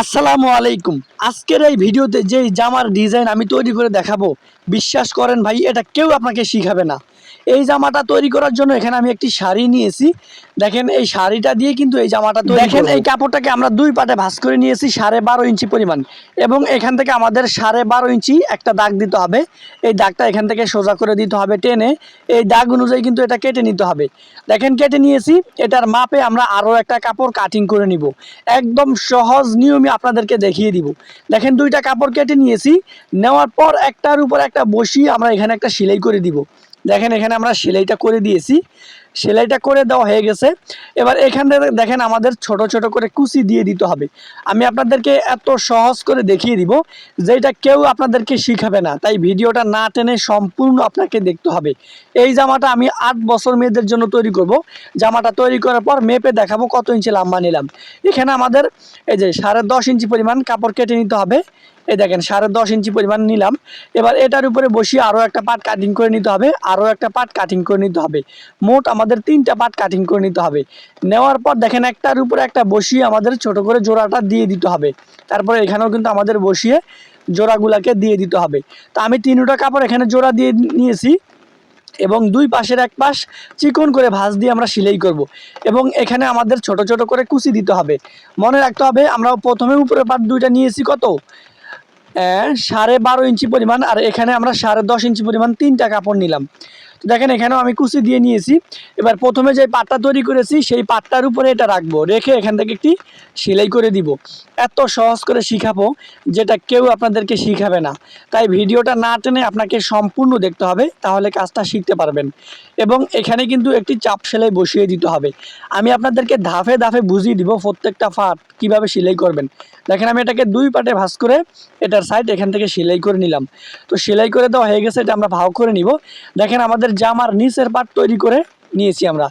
আসসালামু আলাইকুম। আজকের এই ভিডিওতে যে জামার ডিজাইন আমি তৈরি করে দেখাবো, বিশ্বাস করেন ভাই, এটা কেউ আপনাকে শিখাবে না। এই জামাটা তৈরি করার জন্য এখানে আমি একটি শাড়ি নিয়েছি। দেখেন এই শাড়িটা দিয়ে কিন্তু এই জামাটা তৈরি দেখেন এই কাপড়টাকে আমরা দুই পাটে ভাঁজ করে নিয়েছি সাড়ে বারো ইঞ্চি পরিমাণ। এবং এখান থেকে আমাদের সাড়ে বারো ইঞ্চি একটা দাগ দিতে হবে। এই দাগটা এখান থেকে সোজা করে দিতে হবে টেনে। এই দাগ অনুযায়ী কিন্তু এটা কেটে নিতে হবে। দেখেন কেটে নিয়েছি। এটার মাপে আমরা আরও একটা কাপড় কাটিং করে নিব। একদম সহজ নিয়মে আপনাদেরকে দেখিয়ে দিব। দেখেন দুইটা কাপড় কেটে নিয়েছি। নেওয়ার পর একটার উপর একটা বসিয়ে আমরা এখানে একটা সেলাই করে দিব। দেখেন, এখানে আমরা সেলাইটা করে দিয়েছি। সেলাইটা করে দেওয়া হয়ে গেছে। এবার এখান থেকে দেখেন, আমাদের ছোট ছোট করে কুচি দিয়ে দিতে হবে। আমি আপনাদেরকে এত সহজ করে দেখিয়ে দিব, যেটা কেউ আপনাদেরকে শিখাবে না। তাই ভিডিওটা না টেনে সম্পূর্ণ আপনাকে দেখতে হবে। এই জামাটা আমি আট বছর মেয়েদের জন্য তৈরি করব। জামাটা তৈরি করার পর মেপে দেখাবো কত ইঞ্চি লাম্বা নিলাম। এখানে আমাদের এই যে সাড়ে দশ ইঞ্চি পরিমাণ কাপড় কেটে নিতে হবে। এই দেখেন, সাড়ে দশ ইঞ্চি পরিমাণ নিলাম। এবার এটার উপরে বসিয়ে আরও একটা পাট কাটিং করে নিতে হবে আরও একটা পাট কাটিং করে নিতে হবে। মোট আমাদের তিনটা পাট কাটিং করে নিতে হবে। নেওয়ার পর দেখেন, একটার উপরে একটা বসিয়ে আমাদের ছোট করে জোড়াটা দিয়ে দিতে হবে। তারপরে এখানেও কিন্তু আমাদের বসিয়ে জোড়াগুলাকে দিয়ে দিতে হবে। তা আমি তিনটা কাপড় এখানে জোড়া দিয়ে নিয়েছি এবং দুই পাশের এক পাশ চিকন করে ভাঁজ দিয়ে আমরা সেলাই করব এবং এখানে আমাদের ছোট ছোট করে কুচি দিতে হবে। মনে রাখতে হবে, আমরা প্রথমে উপরে পাট দুইটা নিয়েছি কত? সাড়ে বারো ইঞ্চি পরিমাণ আর এখানে আমরা সাড়ে দশ ইঞ্চি পরিমাণ তিনটা কাপড় নিলাম। দেখেন এখানেও আমি কুচি দিয়ে নিয়েছি। এবার প্রথমে যে পাটটা তৈরি করেছি, সেই পাটটার উপরে এটা রাখব। রেখে এখান থেকে একটি সেলাই করে দিব। এত সহজ করে শিখাবো যেটা কেউ আপনাদেরকে শিখাবে না। তাই ভিডিওটা না টেনে আপনাকে সম্পূর্ণ দেখতে হবে, তাহলে কাজটা শিখতে পারবেন। এবং এখানে কিন্তু একটি চাপ সেলাই বসিয়ে দিতে হবে। আমি আপনাদেরকে ধাপে ধাপে বুঝিয়ে দিব প্রত্যেকটা ফাট কীভাবে সেলাই করবেন। দেখেন আমি এটাকে দুই পাটে ভাঁজ করে এটার সাইড এখান থেকে সেলাই করে নিলাম। তো সেলাই করে দেওয়া হয়ে গেছে, এটা আমরা ভাও করে নিব। দেখেন আমাদের জামার নিচের পাট তৈরি করে নিয়েছি আমরা।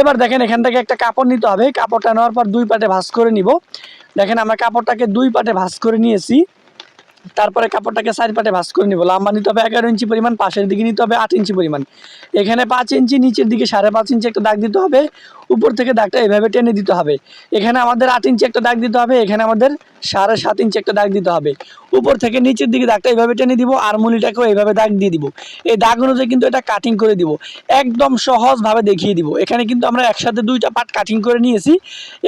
এবার দেখেন এখান থেকে একটা কাপড় নিতে হবে। কাপড়টা নেওয়ার পর দুই পাটে ভাঁজ করে নিব। দেখেন আমরা কাপড়টাকে দুই পাটে ভাঁজ করে নিয়েছি। তারপরে কাপড়টাকে চার পাটে ভাঁজ করে নিব। লম্বা নিতে হবে এগারো ইঞ্চি পরিমাণ, পাশের দিকে নিতে হবে আট ইঞ্চি পরিমাণ। এখানে পাঁচ ইঞ্চি, নিচের দিকে সাড়ে পাঁচ ইঞ্চি একটা দাগ দিতে হবে। উপর থেকে দাগটা এভাবে টেনে দিতে হবে। এখানে আমাদের আট ইঞ্চি একটা দাগ দিতে হবে। এখানে আমাদের সাড়ে সাত ইঞ্চি একটা দাগ দিতে হবে। উপর থেকে নিচের দিকে দাগটা এইভাবে টেনে দিব, আর মুলিটাকেও এইভাবে দাগ দিয়ে দিব। এই দাগ অনুযায়ী কিন্তু এটা কাটিং করে দিব। একদম সহজভাবে দেখিয়ে দিব। এখানে কিন্তু আমরা একসাথে দুইটা পার্ট কাটিং করে নিয়েছি।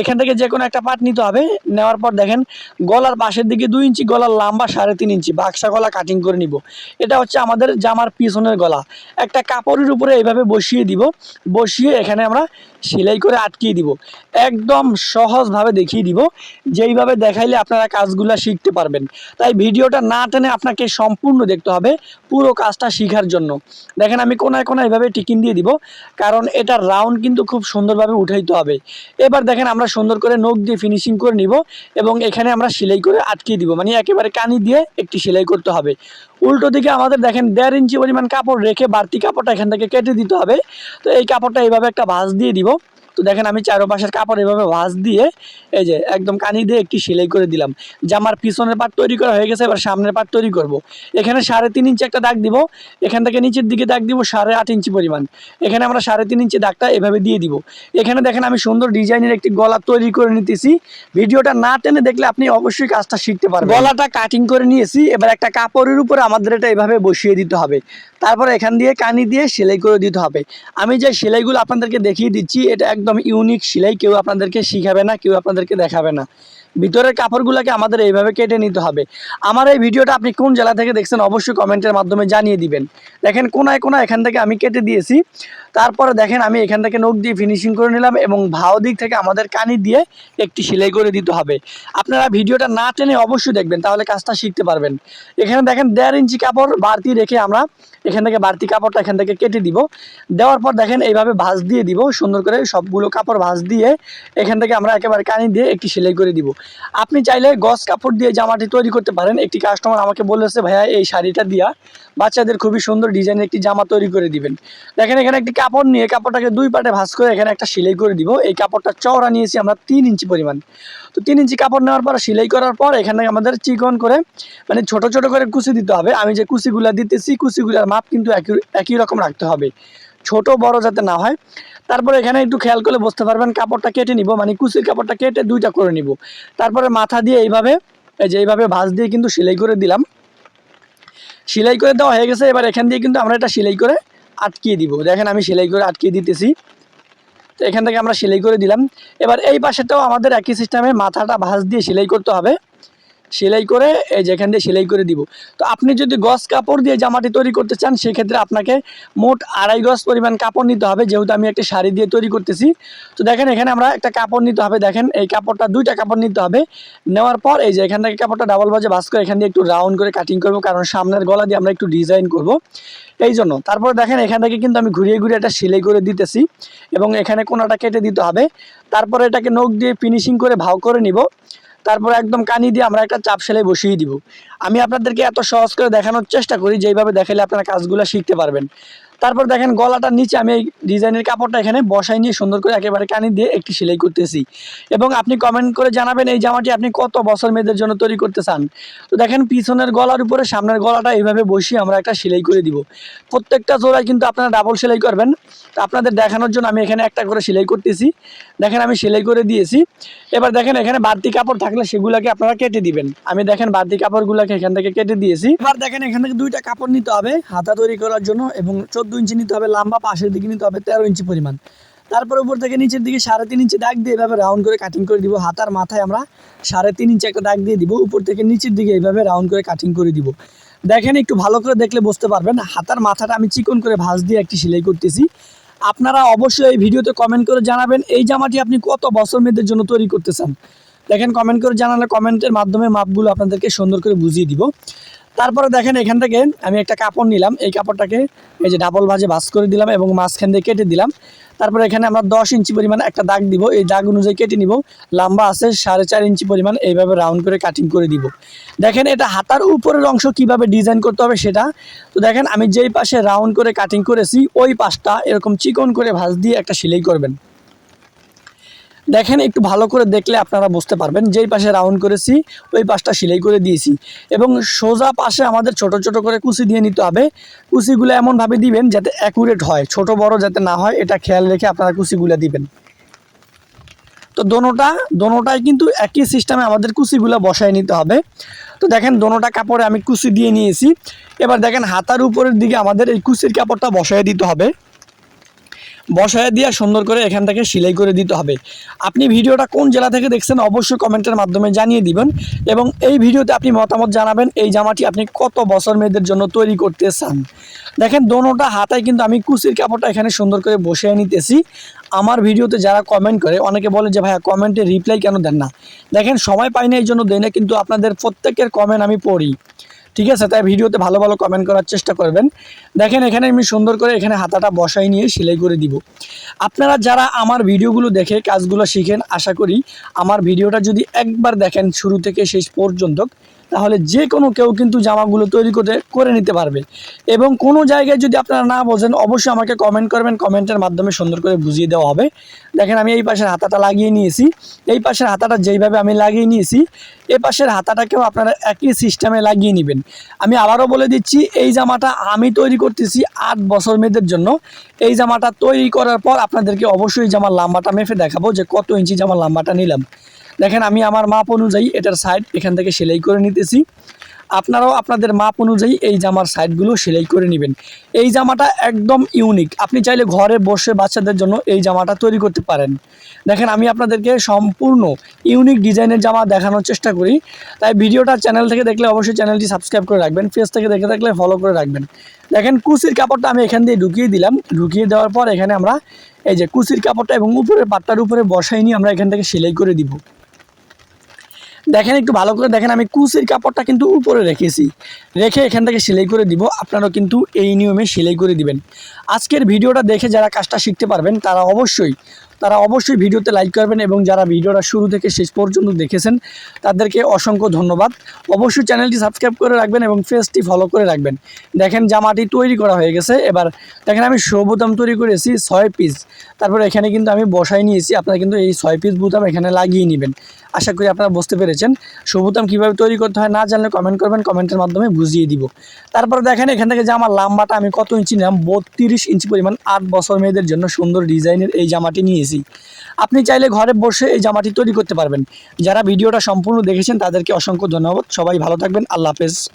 এখান থেকে যে কোনো একটা পার্ট নিতে হবে। নেওয়ার পর দেখেন, গলার পাশের দিকে দুই ইঞ্চি, গলার লম্বা সাড়ে তিন ইঞ্চি, বাক্সা গলা কাটিং করে নিব। এটা হচ্ছে আমাদের জামার পিছনের গলা। একটা কাপড়ের উপরে এইভাবে বসিয়ে দিব। বসিয়ে এখানে আমরা সেলাই করে আটকিয়ে দিব। একদম সহজভাবে দেখিয়ে দিব, যেইভাবে দেখাইলে আপনারা কাজগুলা শিখতে পারবেন। তাই ভিডিওটা না টেনে আপনাকে সম্পূর্ণ দেখতে হবে পুরো কাজটা শেখার জন্য। দেখেন আমি কোনায় কোনায় এভাবে টিকিন দিয়ে দিব, কারণ এটার রাউন্ড কিন্তু খুব সুন্দরভাবে উঠাইতে হবে। এবার দেখেন আমরা সুন্দর করে নখ দিয়ে ফিনিশিং করে নিব এবং এখানে আমরা সেলাই করে আটকিয়ে দিব মানে একেবারে কানি দিয়ে একটি সেলাই করতে হবে। উল্টো দিকে আমাদের দেখেন দেড় ইঞ্চি পরিমাণ কাপড় রেখে বাড়তি কাপড়টা এখান থেকে কেটে দিতে হবে। তো এই কাপড়টা এইভাবে একটা ভাঁজ দিয়ে দিব। তো দেখেন আমি চারোপাশের কাপড় এভাবে ভাঁজ দিয়ে, এই যে একদম কানি দিয়ে একটি সেলাই করে দিলাম। জামার পিছনের পাট তৈরি করা হয়ে গেছে, এবার সামনের পাট তৈরি করব। এখানে সাড়ে তিন ইঞ্চি একটা দাগ দিব, এখান থেকে নিচের দিকে দাগ দিব সাড়ে আট ইঞ্চি পরিমাণ। এখানে আমরা সাড়ে তিন ইঞ্চি দাগটা এভাবে দিয়ে দিব। এখানে দেখেন আমি সুন্দর ডিজাইনের একটি গলা তৈরি করে নিতেছি। ভিডিওটা না টেনে দেখলে আপনি অবশ্যই কাজটা শিখতে পারবেন। গলাটা কাটিং করে নিয়েছি, এবার একটা কাপড়ের উপরে আমাদের এটা এভাবে বসিয়ে দিতে হবে। তারপর এখান দিয়ে কানি দিয়ে সেলাই করে দিতে হবে। আমি যে সেলাইগুলো আপনাদেরকে দেখিয়ে দিচ্ছি, এটা একদম ইউনিক সেলাই, কেউ আপনাদেরকে শিখাবে না, কেউ আপনাদেরকে দেখাবে না। ভিতরের কাপড়গুলোকে আমাদের এইভাবে কেটে নিতে হবে। আমার এই ভিডিওটা আপনি কোন জেলা থেকে দেখছেন অবশ্যই কমেন্টের মাধ্যমে জানিয়ে দিবেন। দেখেন কোনায় কোনায় এখান থেকে আমি কেটে দিয়েছি। তারপরে দেখেন আমি এখান থেকে নখ দিয়ে ফিনিশিং করে নিলাম এবং ভাও দিক থেকে আমাদের কানি দিয়ে একটি সেলাই করে দিতে হবে। আপনারা ভিডিওটা না টেনে অবশ্যই দেখবেন, তাহলে কাজটা শিখতে পারবেন। এখানে দেখেন দেড় ইঞ্চি কাপড় বাড়তি রেখে আমরা এখান থেকে বাড়তি কাপড়টা এখান থেকে কেটে দিব। দেওয়ার পর দেখেন এইভাবে ভাঁজ দিয়ে দিব, সুন্দর করে সবগুলো কাপড় ভাঁজ দিয়ে এখান থেকে আমরা একেবারে কানি দিয়ে একটি সেলাই করে দিব। আপনি চাইলে গস কাপড় দিয়ে জামাটি তৈরি করতে পারেন। একটি কাস্টমার আমাকে বলেছে, ভাইয়া, এই শাড়িটা দিয়া বাচ্চাদের খুবই সুন্দর ডিজাইনের একটি জামা তৈরি করে দিবেন। দেখেন এখানে একটি কাপড় নিয়ে কাপড়টাকে দুই পাটে ভাঁজ করে এখানে একটা সেলাই করে দিব। এই কাপড়টা চওড়া নিয়েছি আমরা তিন ইঞ্চি পরিমাণ। তো তিন ইঞ্চি কাপড় নেওয়ার পর, সেলাই করার পর এখানে আমাদের চিকন করে মানে ছোট ছোট করে কুচি দিতে হবে। আমি যে কুচিগুলা দিতেছি, কুচিগুলার মাপ কিন্তু একই একই রকম রাখতে হবে। ছোট, বড় যাতে না হয়। তারপরে এখানে একটু খেয়াল করলে বুঝতে পারবেন, কাপড়টা কেটে নিব মানে কুচির কাপড়টা কেটে দুইটা করে নিব। তারপরে মাথা দিয়ে এইভাবে, এই যে এইভাবে ভাঁজ দিয়ে কিন্তু সেলাই করে দিলাম। সেলাই করে দেওয়া হয়ে গেছে, এবার এখান দিয়ে কিন্তু আমরা এটা সেলাই করে আটকিয়ে দিব। দেখেন আমি সেলাই করে আটকিয়ে দিতেছি। তো এখান থেকে আমরা সেলাই করে দিলাম। এবার এই পাশেটাও আমাদের একই সিস্টেমে মাথাটা ভাঁজ দিয়ে সেলাই করতে হবে। সেলাই করে, এই যেখান দিয়ে সেলাই করে দিব। তো আপনি যদি গজ কাপড় দিয়ে জামাটি তৈরি করতে চান, সেক্ষেত্রে আপনাকে মোট আড়াই গজ পরিমাণ কাপড় নিতে হবে। যেহেতু আমি একটা শাড়ি দিয়ে তৈরি করতেছি, তো দেখেন এখানে আমরা একটা কাপড় নিতে হবে। দেখেন এই কাপড়টা, দুইটা কাপড় নিতে হবে। নেওয়ার পর এই যে এখান থেকে কাপড়টা ডাবল বাজে ভাস করে এখান দিয়ে একটু রাউন্ড করে কাটিং করব, কারণ সামনের গলা দিয়ে আমরা একটু ডিজাইন করব। এই জন্য, তারপরে দেখেন এখান থেকে কিন্তু আমি ঘুরিয়ে ঘুরিয়ে এটা সেলাই করে দিতেছি এবং এখানে কোনাটা কেটে দিতে হবে। তারপরে এটাকে নখ দিয়ে ফিনিশিং করে ভাও করে নিব। তারপর একদম কানি দিয়ে আমরা একটা চাপ সেলাই বসিয়ে দিব। আমি আপনাদেরকে এত সহজ করে দেখানোর চেষ্টা করি, যেইভাবে দেখালে আপনারা কাজগুলো শিখতে পারবেন। তারপর দেখেন গলাটার নিচে আমি এই ডিজাইনের কাপড়টা এখানে বসাই নিয়ে সুন্দর করে একেবারে কানি দিয়ে একটি সেলাই করতেছি। এবং আপনি কমেন্ট করে জানাবেন এই জামাটি আপনি কত বছর মেয়েদের জন্য তৈরি করতে চান। তো দেখেন পিছনের গলার উপরে সামনের গলাটা এইভাবে বসিয়ে আমরা একটা সেলাই করে দিব। প্রত্যেকটা জোড়ায় কিন্তু আপনারা ডাবল সেলাই করবেন। তো আপনাদের দেখানোর জন্য আমি এখানে একটা করে সেলাই করতেছি। দেখেন আমি সেলাই করে দিয়েছি। এবার দেখেন এখানে বাড়তি কাপড় থাকলে সেগুলোকে আপনারা কেটে দিবেন। আমি দেখেন বাড়তি কাপড়গুলোকে এখান থেকে কেটে দিয়েছি। এবার দেখেন এখান থেকে দুইটা কাপড় নিতে হবে হাতা তৈরি করার জন্য এবং চোদ্দ ইঞ্চি নিতে হবে, লম্বা পাশের দিকে নিতে হবে, তেরো ইঞ্চি পরিমাণ। তারপর উপর থেকে নিচের দিকে সাড়ে তিন ইঞ্চি দাগ দিয়ে এভাবে রাউন্ড করে কাটিং করে দিব। হাতার মাথায় আমরা সাড়ে তিন ইঞ্চি একটা দাগ দিয়ে দিব। উপর থেকে নিচের দিকে এইভাবে রাউন্ড করে কাটিং করে দিব। দেখেন একটু ভালো করে দেখলে বুঝতে পারবেন, হাতার মাথাটা আমি চিকন করে ভাঁজ দিয়ে একটি সেলাই করতেছি। আপনারা অবশ্যই এই ভিডিওতে কমেন্ট করে জানাবেন, এই জামাটি আপনি কত বছর মেয়েদের জন্য তৈরি করতে চান দেখেন কমেন্ট করে জানালে কমেন্টের মাধ্যমে মাপগুলো আপনাদেরকে সুন্দর করে বুঝিয়ে দিব। তারপরে দেখেন এখান থেকে আমি একটা কাপড় নিলাম। এই কাপড়টাকে এই যে ডাবল ভাজে ভাজ করে দিলাম এবং মাঝখান দিয়ে কেটে দিলাম। তারপরে এখানে আমরা দশ ইঞ্চি পরিমাণ একটা দাগ দিব। এই দাগ অনুযায়ী কেটে নিব। লম্বা আছে, সাড়ে চার ইঞ্চি পরিমাণ এইভাবে রাউন্ড করে কাটিং করে দিব। দেখেন এটা হাতার উপরের অংশ কীভাবে ডিজাইন করতে হবে সেটা। তো দেখেন আমি যেই পাশে রাউন্ড করে কাটিং করেছি, ওই পাশটা এরকম চিকন করে ভাঁজ দিয়ে একটা সেলাই করবেন। দেখেন, একটু ভালো করে দেখলে আপনারা বুঝতে পারবেন। যেই পাশে রাউন্ড করেছি, ওই পাশটা সেলাই করে দিয়েছি। এবং সোজা পাশে আমাদের ছোট ছোট করে কুচি দিয়ে নিতে হবে। কুচিগুলো এমনভাবে দিবেন যাতে অ্যাকুরেট হয়। ছোট, বড় যাতে না হয়, এটা খেয়াল রেখে আপনারা কুচিগুলো দিবেন। তো দোনোটা, দোনোটাই কিন্তু একই সিস্টেমে আমাদের কুচিগুলো বসায় নিতে হবে। তো দেখেন, দোনোটা কাপড়ে আমি কুচি দিয়ে নিয়েছি। এবার দেখেন, হাতার উপরের দিকে আমাদের এই কুচির কাপড়টা বসায় দিতে হবে। বসায় দিয়ে সুন্দর করে এখান থেকে সেলাই করে দিতে হবে। আপনি ভিডিওটা কোন জেলা থেকে দেখছেন অবশ্যই কমেন্টের মাধ্যমে জানিয়ে দিবেন এবং এই ভিডিওতে আপনি মতামত জানাবেন এই জামাটি আপনি কত বছর মেয়েদের জন্য তৈরি করতে চান। দেখেন দোনোটা হাতায় কিন্তু আমি কুচির কাপড়টা এখানে সুন্দর করে বসিয়ে নিতেছি। আমার ভিডিওতে যারা কমেন্ট করে, অনেকে বলে যে, ভাইয়া কমেন্টে রিপ্লাই কেন দেন না? দেখেন, সময় পাই না এই জন্য দেয় না কিন্তু আপনাদের প্রত্যেকের কমেন্ট আমি পড়ি। ঠিক আছে? তাই ভিডিওতে ভালো ভালো কমেন্ট করার চেষ্টা করবেন। দেখেন, এখানে আমি সুন্দর করে এখানে হাতাটা বসাই নিয়ে সেলাই করে দিব। আপনারা যারা আমার ভিডিওগুলো দেখে কাজগুলো শিখেন, আশা করি আমার ভিডিওটা যদি একবার দেখেন শুরু থেকে শেষ পর্যন্ত তাহলে যে কোনো কেউ কিন্তু জামাগুলো তৈরি করে করে নিতে পারবে। এবং কোনো জায়গায় যদি আপনারা না বোঝেন, অবশ্যই আমাকে কমেন্ট করবেন। কমেন্টের মাধ্যমে সুন্দর করে বুঝিয়ে দেওয়া হবে। দেখেন, আমি এই পাশের হাতাটা লাগিয়ে নিয়েছি। এই পাশের হাতাটা যেইভাবে আমি লাগিয়ে নিয়েছি, এ পাশের হাতাটাকেও আপনারা একই সিস্টেমে লাগিয়ে নেবেন। আমি আবারও বলে দিচ্ছি, এই জামাটা আমি তৈরি করতেছি আট বছর মেয়েদের জন্য। এই জামাটা তৈরি করার পর আপনাদেরকে অবশ্যই জামার লাম্বাটা মেপে দেখাবো যে কত ইঞ্চি জামার লাম্বাটা নিলাম। দেখেন, আমি আমার মাপ অনুযায়ী এটার সাইড এখান থেকে সেলাই করে নিতেছি। আপনারাও আপনাদের মাপ অনুযায়ী এই জামার সাইডগুলো সেলাই করে নেবেন। এই জামাটা একদম ইউনিক আপনি চাইলে ঘরে বসে বাচ্চাদের জন্য এই জামাটা তৈরি করতে পারেন। দেখেন, আমি আপনাদেরকে সম্পূর্ণ ইউনিক ডিজাইনের জামা দেখানোর চেষ্টা করি। তাই ভিডিওটা চ্যানেল থেকে দেখলে অবশ্যই চ্যানেলটি সাবস্ক্রাইব করে রাখবেন পেজ থেকে দেখে থাকলে ফলো করে রাখবেন। দেখেন কুচির কাপড়টা আমি এখান দিয়ে ঢুকিয়ে দিলাম। ঢুকিয়ে দেওয়ার পর এখানে আমরা এই যে কুচির কাপড়টা এবং উপরের পাটটার উপরে বসাই নিয়ে আমরা এখান থেকে সেলাই করে দিব। দেখেন একটু ভালো করে দেখেন, আমি কুচির কাপড়টা কিন্তু উপরে রেখেছি। রেখে এখান থেকে সেলাই করে দিব, আপনারাও কিন্তু এই নিয়মে সেলাই করে দিবেন। আজকের ভিডিওটা দেখে যারা কাজটা শিখতে পারবেন, তারা অবশ্যই তারা অবশ্যই ভিডিওতে লাইক করবেন এবং যারা ভিডিওটা শুরু থেকে শেষ পর্যন্ত দেখেছেন, তাদেরকে অসংখ্য ধন্যবাদ। অবশ্যই চ্যানেলটি সাবস্ক্রাইব করে রাখবেন এবং ফেসটি ফলো করে রাখবেন। দেখেন জামাটি তৈরি করা হয়ে গেছে। এবার দেখেন আমি শো বোতাম তৈরি করেছি ছয় পিস তারপর এখানে কিন্তু আমি বসাই নিয়েছি। আপনারা কিন্তু এই ছয় পিস বোতাম এখানে লাগিয়ে নেবেন। আশা করি আপনারা বুঝতে পেরেছেন। শো বোতাম কীভাবে তৈরি করতে হয় না জানলে কমেন্ট করবেন। কমেন্টের মাধ্যমে বুঝিয়ে দিব। তারপর দেখেন এখান থেকে যে আমার লাম্বাটা আমি কত ইঞ্চি নিলাম? বত্রিশ ইঞ্চি পরিমাণ আট বছর মেয়েদের জন্য সুন্দর ডিজাইনের এই জামাটি নিয়েছি। আপনি চাইলে ঘরে বসে এই জামাটি তৈরি করতে পারবেন। যারা ভিডিওটা সম্পূর্ণ দেখেছেন, তাদেরকে অসংখ্য ধন্যবাদ। সবাই ভালো থাকবেন। আল্লাহ হাফেজ।